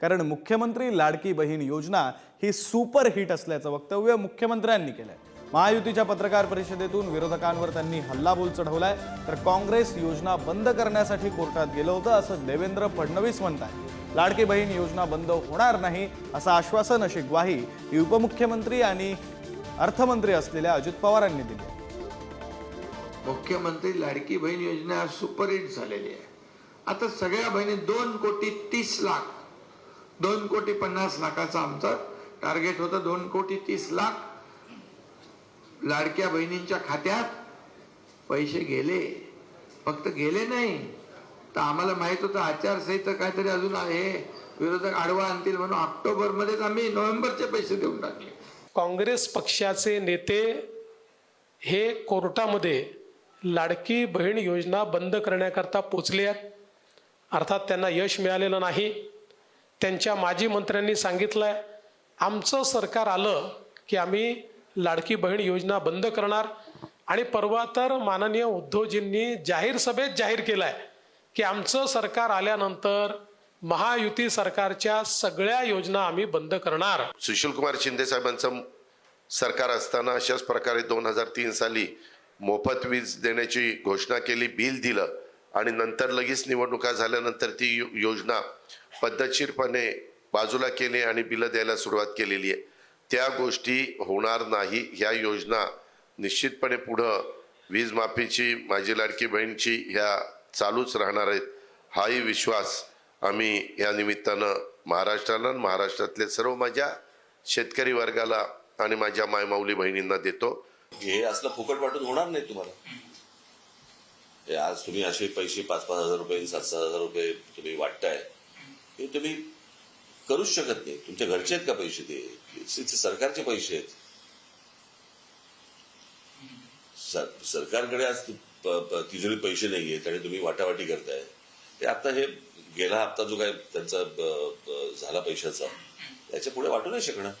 कारण मुख्यमंत्री लाडकी बहीण योजना ही सुपर हिट असल्याचं वक्तव्य मुख्यमंत्र्यांनी केलंय. महायुतीच्या पत्रकार परिषदेतून विरोधकांवर त्यांनी हल्लाबोल चढवलाय. तर काँग्रेस योजना बंद करण्यासाठी कोर्टात गेलं होतं असं देवेंद्र फडणवीस म्हणतात लाडकी बहीण योजना बंद होणार नाही असं आश्वासन अशी ग्वाही उपमुख्यमंत्री आणि अर्थमंत्री असलेल्या अजित पवारांनी दिली मुख्यमंत्री लाडकी बहीण योजना सुपरहिट झालेली आहे. आता सगळ्या बहिणी दोन कोटी तीस लाख दोन कोटी पन्नास लाखाचं आमचं टार्गेट होतं दोन कोटी तीस लाख. लाडक्या बहिणींच्या खात्यात पैसे गेले. फक्त गेले नाही. तर आम्हाला माहीत होतं आचारसंहिता काहीतरी अजून आहे. विरोधक आडवा आणतील म्हणून ऑक्टोबर मध्येच आम्ही नोव्हेंबरचे पैसे देऊन टाकले. काँग्रेस पक्षाचे नेते हे कोर्टामध्ये लाडकी बहीण योजना बंद करण्याकरता पोचले आहेत. अर्थात त्यांना यश मिळालेलं नाही. त्यांच्या माजी मंत्र्यांनी सांगितलंय आमचं सरकार आलं की आम्ही लाडकी बहीण योजना बंद करणार. आणि परवा तर माननीय उद्धवजींनी जाहीर सभेत जाहीर केलाय की आमचं सरकार आल्यानंतर महायुती सरकारच्या सगळ्या योजना आम्ही बंद करणार. सुशीलकुमार शिंदे साहेबांचं सरकार असताना अशाच प्रकारे दोन हजार तीन साली मोफत वीज देण्याची घोषणा केली बिल दिलं. आणि नंतर लगेच निवडणुका झाल्यानंतर ती योजना पद्धतशीरपणे बाजूला केली आणि बिलं द्यायला सुरुवात केलेली आहे. त्या गोष्टी होणार नाही. ह्या योजना निश्चितपणे पुढं वीज माफीची माझी लाडकी बहीणची ह्या चालूच राहणार आहेत. हाही विश्वास आम्ही या निमित्तानं महाराष्ट्राला आणि महाराष्ट्रातल्या सर्व माझ्या शेतकरी वर्गाला आणि माझ्या मायमाऊली बहिणींना देतो. हे असलं फुकट वाटून होणार नाही तुम्हाला? आज तुम्ही असे पैसे पाच पाच हजार रुपये सात सात हजार रुपये तुम्ही वाटताय हे तुम्ही करूच शकत नाही. तुमच्या घरचे आहेत का पैसे ते? सरकारचे पैसे आहेत. सरकारकडे आज तिजोरी पैसे नाही आहेत आणि तुम्ही वाटावाटी करताय. ते आता हे गेला हप्ता जो काय त्यांचा झाला पैशाचा त्याच्या पुढे वाटू नाही शकणार.